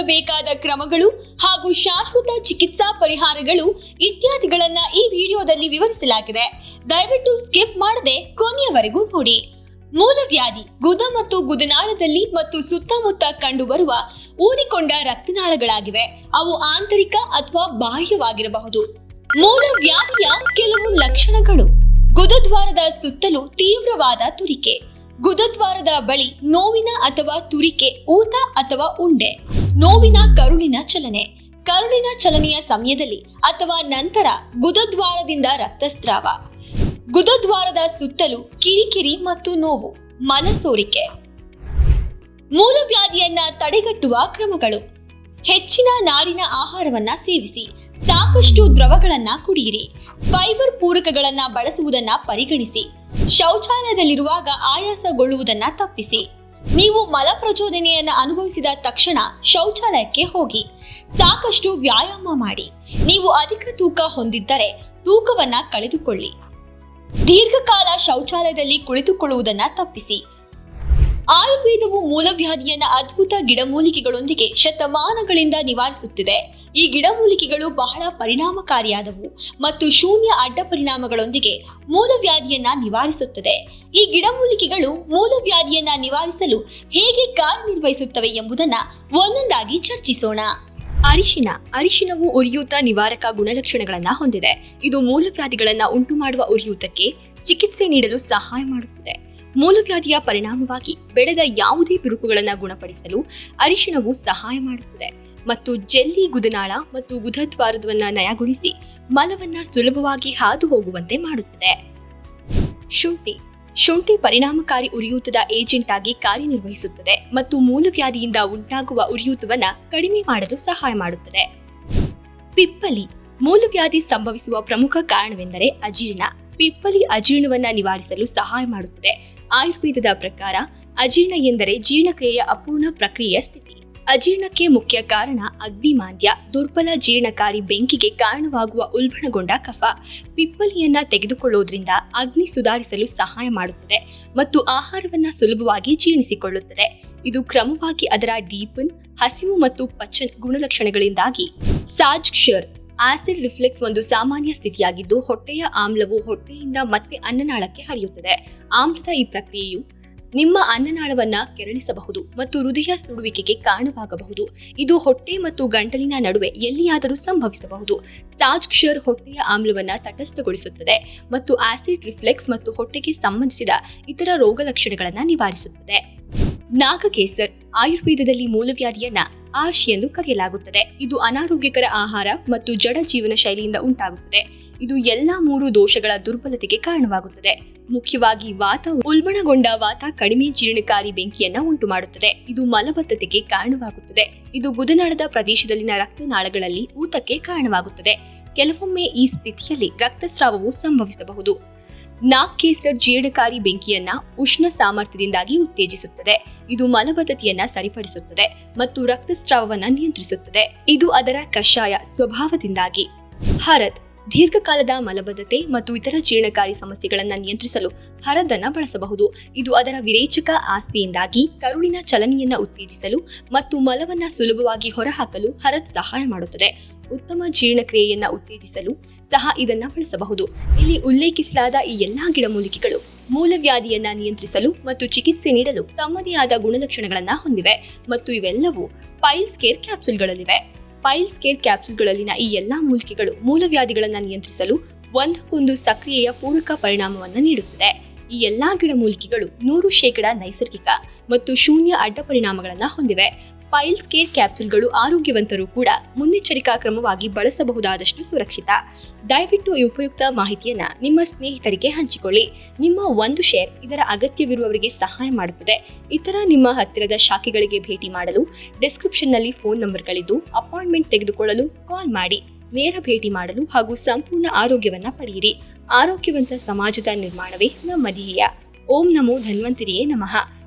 ಅನುಸರಿಸಬೇಕಾದ ಕ್ರಮಗಳು ಹಾಗೂ ಶಾಶ್ವತ ಚಿಕಿತ್ಸಾ ಪರಿಹಾರಗಳು ಇತ್ಯಾದಿಗಳನ್ನ ಈ ವಿಡಿಯೋದಲ್ಲಿ ವಿವರಿಸಲಾಗಿದೆ. ದಯವಿಟ್ಟು ಸ್ಕಿಪ್ ಮಾಡದೆ ಕೊನೆಯವರೆಗೂ ನೋಡಿ. ಮೂಲವ್ಯಾಧಿ ಗುದ ಮತ್ತು ಗುದನಾಳದಲ್ಲಿ ಮತ್ತು ಸುತ್ತಮುತ್ತ ಕಂಡುಬರುವ ಊದಿಕೊಂಡ ರಕ್ತನಾಳಗಳಾಗಿವೆ. ಅವು ಆಂತರಿಕ ಅಥವಾ ಬಾಹ್ಯವಾಗಿರಬಹುದು. ಮೂಲವ್ಯಾಧಿಯ ಕೆಲವು ಲಕ್ಷಣಗಳು. ಗುದದ್ವಾರದ ಸುತ್ತಲೂ ತೀವ್ರವಾದ ತುರಿಕೆ. ಗುದದ್ವಾರದ ಬಳಿ ನೋವಿನ ಅಥವಾ ತುರಿಕೆ, ಊತ ಅಥವಾ ಉಂಡೆ. ನೋವಿನ ಕರುಳಿನ ಚಲನೆ. ಕರುಳಿನ ಚಲನೆಯ ಸಮಯದಲ್ಲಿ ಅಥವಾ ನಂತರ ಗುದದ್ವಾರದಿಂದ ರಕ್ತಸ್ರಾವ. ಗುದದ್ವಾರದ ಸುತ್ತಲೂ ಕಿರಿಕಿರಿ ಮತ್ತು ನೋವು, ಮನಸೋರಿಕೆ. ಮೂಲವ್ಯಾಧಿಯನ್ನ ತಡೆಗಟ್ಟುವ ಕ್ರಮಗಳು. ಹೆಚ್ಚಿನ ನಾರಿನ ಆಹಾರವನ್ನ ಸೇವಿಸಿ, ಸಾಕಷ್ಟು ದ್ರವಗಳನ್ನ ಕುಡಿಯಿರಿ. ಫೈಬರ್ ಪೂರಕಗಳನ್ನ ಬಳಸುವುದನ್ನ ಪರಿಗಣಿಸಿ, ಶೌಚಾಲಯದಲ್ಲಿರುವಾಗ ಆಯಾಸಗೊಳ್ಳುವುದನ್ನ ತಪ್ಪಿಸಿ. ನೀವು ಮಲಪ್ರಚೋದನೆಯನ್ನು ಅನುಭವಿಸಿದ ತಕ್ಷಣ ಶೌಚಾಲಯಕ್ಕೆ ಹೋಗಿ. ಸಾಕಷ್ಟು ವ್ಯಾಯಾಮ ಮಾಡಿ. ನೀವು ಅಧಿಕ ತೂಕ ಹೊಂದಿದ್ದರೆ ತೂಕವನ್ನ ಕಳೆದುಕೊಳ್ಳಿ. ದೀರ್ಘಕಾಲ ಶೌಚಾಲಯದಲ್ಲಿ ಕುಳಿತುಕೊಳ್ಳುವುದನ್ನು ತಪ್ಪಿಸಿ. ಆಯುರ್ವೇದವು ಮೂಲವ್ಯಾಧಿಯನ್ನ ಅದ್ಭುತ ಗಿಡಮೂಲಿಕೆಗಳೊಂದಿಗೆ ಶತಮಾನಗಳಿಂದ ನಿವಾರಿಸುತ್ತಿದೆ. ಈ ಗಿಡಮೂಲಿಕೆಗಳು ಬಹಳ ಪರಿಣಾಮಕಾರಿಯಾದವು ಮತ್ತು ಶೂನ್ಯ ಅಡ್ಡ ಪರಿಣಾಮಗಳೊಂದಿಗೆ ಮೂಲವ್ಯಾಧಿಯನ್ನ ನಿವಾರಿಸುತ್ತದೆ. ಈ ಗಿಡಮೂಲಿಕೆಗಳು ಮೂಲವ್ಯಾಧಿಯನ್ನ ನಿವಾರಿಸಲು ಹೇಗೆ ಕಾರ್ಯನಿರ್ವಹಿಸುತ್ತವೆ ಎಂಬುದನ್ನ ಒಂದೊಂದಾಗಿ ಚರ್ಚಿಸೋಣ. ಅರಿಶಿನ, ಅರಿಶಿನವು ಉರಿಯೂತ ನಿವಾರಕ ಗುಣಲಕ್ಷಣಗಳನ್ನ ಹೊಂದಿದೆ. ಇದು ಮೂಲವ್ಯಾಧಿಗಳನ್ನ ಉಂಟು ಮಾಡುವ ಉರಿಯೂತಕ್ಕೆ ಚಿಕಿತ್ಸೆ ನೀಡಲು ಸಹಾಯ ಮಾಡುತ್ತದೆ. ಮೂಲವ್ಯಾಧಿಯ ಪರಿಣಾಮವಾಗಿ ಬೆಳೆದ ಯಾವುದೇ ಬಿರುಕುಗಳನ್ನು ಗುಣಪಡಿಸಲು ಅರಿಶಿನವು ಸಹಾಯ ಮಾಡುತ್ತದೆ. ಮತ್ತು ಜೆಲ್ಲಿ ಗುದನಾಳ ಮತ್ತು ಗುದದ್ವಾರದವನ್ನ ನಯಗೊಳಿಸಿ ಮಲವನ್ನ ಸುಲಭವಾಗಿ ಹಾದು ಹೋಗುವಂತೆ ಮಾಡುತ್ತದೆ. ಶುಂಠಿ. ಶುಂಠಿ ಪರಿಣಾಮಕಾರಿ ಉರಿಯೂತದ ಏಜೆಂಟ್ ಆಗಿ ಕಾರ್ಯನಿರ್ವಹಿಸುತ್ತದೆ ಮತ್ತು ಮೂಲವ್ಯಾಧಿಯಿಂದ ಉಂಟಾಗುವ ಉರಿಯೂತವನ್ನ ಕಡಿಮೆ ಮಾಡಲು ಸಹಾಯ ಮಾಡುತ್ತದೆ. ಪಿಪ್ಪಲಿ. ಮೂಲವ್ಯಾಧಿ ಸಂಭವಿಸುವ ಪ್ರಮುಖ ಕಾರಣವೆಂದರೆ ಅಜೀರ್ಣ. ಪಿಪ್ಪಲಿ ಅಜೀರ್ಣವನ್ನ ನಿವಾರಿಸಲು ಸಹಾಯ ಮಾಡುತ್ತದೆ. ಆಯುರ್ವೇದದ ಪ್ರಕಾರ ಅಜೀರ್ಣ ಎಂದರೆ ಜೀರ್ಣಕ್ರಿಯೆಯ ಅಪೂರ್ಣ ಪ್ರಕ್ರಿಯೆಯ ಸ್ಥಿತಿ. ಅಜೀರ್ಣಕ್ಕೆ ಮುಖ್ಯ ಕಾರಣ ಅಗ್ನಿಮಾಂದ್ಯ ದುರ್ಬಲ ಜೀರ್ಣಕಾರಿ ಬೆಂಕಿಗೆ ಕಾರಣವಾಗುವ ಉಲ್ಬಣಗೊಂಡ ಕಫ. ಪಿಪ್ಪಲಿಯನ್ನ ತೆಗೆದುಕೊಳ್ಳುವುದರಿಂದ ಅಗ್ನಿ ಸುಧಾರಿಸಲು ಸಹಾಯ ಮಾಡುತ್ತದೆ ಮತ್ತು ಆಹಾರವನ್ನ ಸುಲಭವಾಗಿ ಜೀರ್ಣಿಸಿಕೊಳ್ಳುತ್ತದೆ. ಇದು ಕ್ರಮವಾಗಿ ಅದರ ಡೀಪನ್ ಹಸಿವು ಮತ್ತು ಪಚನ್ ಗುಣಲಕ್ಷಣಗಳಿಂದಾಗಿ. ಸಾಜ್ಕ್ಷರ್ ಆಸಿಡ್ ರಿಫ್ಲೆಕ್ಸ್ ಒಂದು ಸಾಮಾನ್ಯ ಸ್ಥಿತಿಯಾಗಿದ್ದು ಹೊಟ್ಟೆಯ ಆಮ್ಲವು ಹೊಟ್ಟೆಯಿಂದ ಮತ್ತೆ ಅನ್ನನಾಳಕ್ಕೆ ಹರಿಯುತ್ತದೆ. ಆಮ್ಲದ ಈ ಪ್ರಕ್ರಿಯೆಯು ನಿಮ್ಮ ಅನ್ನನಾಳವನ್ನ ಕೆರಳಿಸಬಹುದು ಮತ್ತು ಹೃದಯ ಸುಡುವಿಕೆಗೆ ಕಾರಣವಾಗಬಹುದು. ಇದು ಹೊಟ್ಟೆ ಮತ್ತು ಗಂಟಲಿನ ನಡುವೆ ಎಲ್ಲಿಯಾದರೂ ಸಂಭವಿಸಬಹುದು. ಸಾಜ್ಕ್ಷರ್ ಹೊಟ್ಟೆಯ ಆಮ್ಲವನ್ನ ತಟಸ್ಥಗೊಳಿಸುತ್ತದೆ ಮತ್ತು ಆಸಿಡ್ ರಿಫ್ಲೆಕ್ಸ್ ಮತ್ತು ಹೊಟ್ಟೆಗೆ ಸಂಬಂಧಿಸಿದ ಇತರ ರೋಗ ಲಕ್ಷಣಗಳನ್ನ ನಿವಾರಿಸುತ್ತದೆ. ನಾಗಕೇಸರ್ ಆಯುರ್ವೇದದಲ್ಲಿ ಮೂಲವ್ಯಾಧಿಯನ್ನ ಆರ್ಶಿ ಎಂದು ಕರೆಯಲಾಗುತ್ತದೆ. ಇದು ಅನಾರೋಗ್ಯಕರ ಆಹಾರ ಮತ್ತು ಜಡ ಜೀವನ ಶೈಲಿಯಿಂದ ಉಂಟಾಗುತ್ತದೆ. ಇದು ಎಲ್ಲಾ ಮೂರು ದೋಷಗಳ ದುರ್ಬಲತೆಗೆ ಕಾರಣವಾಗುತ್ತದೆ. ಮುಖ್ಯವಾಗಿ ವಾತ ಉಲ್ಬಣಗೊಂಡ ವಾತ ಕಡಿಮೆ ಜೀರ್ಣಕಾರಿ ಬೆಂಕಿಯನ್ನ ಉಂಟು ಮಾಡುತ್ತದೆ ಇದು ಮಲಬದ್ಧತೆಗೆ ಕಾರಣವಾಗುತ್ತದೆ. ಇದು ಗುದನಾಳದ ಪ್ರದೇಶದಲ್ಲಿನ ರಕ್ತನಾಳಗಳಲ್ಲಿ ಊತಕ್ಕೆ ಕಾರಣವಾಗುತ್ತದೆ. ಕೆಲವೊಮ್ಮೆ ಈ ಸ್ಥಿತಿಯಲ್ಲಿ ರಕ್ತಸ್ರಾವವು ಸಂಭವಿಸಬಹುದು. ನಾಕ್ ಕೇಸರ್ ಜೀರ್ಣಕಾರಿ ಬೆಂಕಿಯನ್ನ ಉಷ್ಣ ಸಾಮರ್ಥ್ಯದಿಂದಾಗಿ ಉತ್ತೇಜಿಸುತ್ತದೆ. ಇದು ಮಲಬದ್ಧತೆಯನ್ನ ಸರಿಪಡಿಸುತ್ತದೆ ಮತ್ತು ರಕ್ತಸ್ರಾವವನ್ನು ನಿಯಂತ್ರಿಸುತ್ತದೆ. ಇದು ಅದರ ಕಷಾಯ ಸ್ವಭಾವದಿಂದಾಗಿ. ಹರದ್ ದೀರ್ಘಕಾಲದ ಮಲಬದ್ಧತೆ ಮತ್ತು ಇತರ ಜೀರ್ಣಕಾರಿ ಸಮಸ್ಯೆಗಳನ್ನು ನಿಯಂತ್ರಿಸಲು ಹರದನ್ನ ಬಳಸಬಹುದು. ಇದು ಅದರ ವಿರೇಚಕ ಆಸ್ತಿಯಿಂದಾಗಿ ಕರುಳಿನ ಚಲನೆಯನ್ನ ಉತ್ತೇಜಿಸಲು ಮತ್ತು ಮಲವನ್ನ ಸುಲಭವಾಗಿ ಹೊರಹಾಕಲು ಹರದ್ ಸಹಾಯ ಮಾಡುತ್ತದೆ. ಉತ್ತಮ ಜೀರ್ಣಕ್ರಿಯೆಯನ್ನ ಉತ್ತೇಜಿಸಲು ಸಹ ಇದನ್ನ ಬಳಸಬಹುದು. ಇಲ್ಲಿ ಉಲ್ಲೇಖಿಸಲಾದ ಈ ಎಲ್ಲಾ ಗಿಡಮೂಲಿಕೆಗಳು ಮೂಲವ್ಯಾಧಿಯನ್ನ ನಿಯಂತ್ರಿಸಲು ಮತ್ತು ಚಿಕಿತ್ಸೆ ನೀಡಲು ತಮ್ಮದೇ ಆದ ಗುಣಲಕ್ಷಣಗಳನ್ನ ಹೊಂದಿವೆ. ಮತ್ತು ಇವೆಲ್ಲವೂ ಪೈಲ್ಸ್ ಕೇರ್ ಕ್ಯಾಪ್ಸುಲ್ಗಳಲ್ಲಿವೆ. ಪೈಲ್ಸ್ ಕೇರ್ ಕ್ಯಾಪ್ಸುಲ್ಗಳಲ್ಲಿನ ಈ ಎಲ್ಲಾ ಮೂಲಿಕೆಗಳು ಮೂಲವ್ಯಾಧಿಗಳನ್ನು ನಿಯಂತ್ರಿಸಲು ಒಂದಕ್ಕೊಂದು ಸಕ್ರಿಯೆಯ ಪೂರಕ ಪರಿಣಾಮವನ್ನು ನೀಡುತ್ತದೆ. ಈ ಎಲ್ಲಾ ಗಿಡಮೂಲಿಕೆಗಳು ನೂರು ಶೇಕಡ ನೈಸರ್ಗಿಕ ಮತ್ತು ಶೂನ್ಯ ಅಡ್ಡ ಪರಿಣಾಮಗಳನ್ನು ಹೊಂದಿವೆ. ಪೈಲ್ಸ್ ಕೇರ್ ಕ್ಯಾಪ್ಸುಲ್ಗಳು ಆರೋಗ್ಯವಂತರು ಕೂಡ ಮುನ್ನೆಚ್ಚರಿಕಾ ಕ್ರಮವಾಗಿ ಬಳಸಬಹುದಾದಷ್ಟು ಸುರಕ್ಷಿತ. ದಯವಿಟ್ಟು ಈ ಉಪಯುಕ್ತ ಮಾಹಿತಿಯನ್ನ ನಿಮ್ಮ ಸ್ನೇಹಿತರಿಗೆ ಹಂಚಿಕೊಳ್ಳಿ. ನಿಮ್ಮ ಒಂದು ಶೇರ್ ಇದರ ಅಗತ್ಯವಿರುವವರಿಗೆ ಸಹಾಯ ಮಾಡುತ್ತದೆ. ಇತರ ನಿಮ್ಮ ಹತ್ತಿರದ ಶಾಖೆಗಳಿಗೆ ಭೇಟಿ ಮಾಡಲು ಡಿಸ್ಕ್ರಿಪ್ಷನ್ನಲ್ಲಿ ಫೋನ್ ನಂಬರ್ಗಳಿದ್ದು ಅಪಾಯಿಂಟ್ಮೆಂಟ್ ತೆಗೆದುಕೊಳ್ಳಲು ಕಾಲ್ ಮಾಡಿ. ನೇರ ಭೇಟಿ ಮಾಡಲು ಹಾಗೂ ಸಂಪೂರ್ಣ ಆರೋಗ್ಯವನ್ನ ಪಡೆಯಿರಿ. ಆರೋಗ್ಯವಂತ ಸಮಾಜದ ನಿರ್ಮಾಣವೇ ನಮ್ಮ ಧ್ಯೇಯ ಓಂ ನಮೋ ಧನ್ವಂತರಿಯೇ ನಮಃ.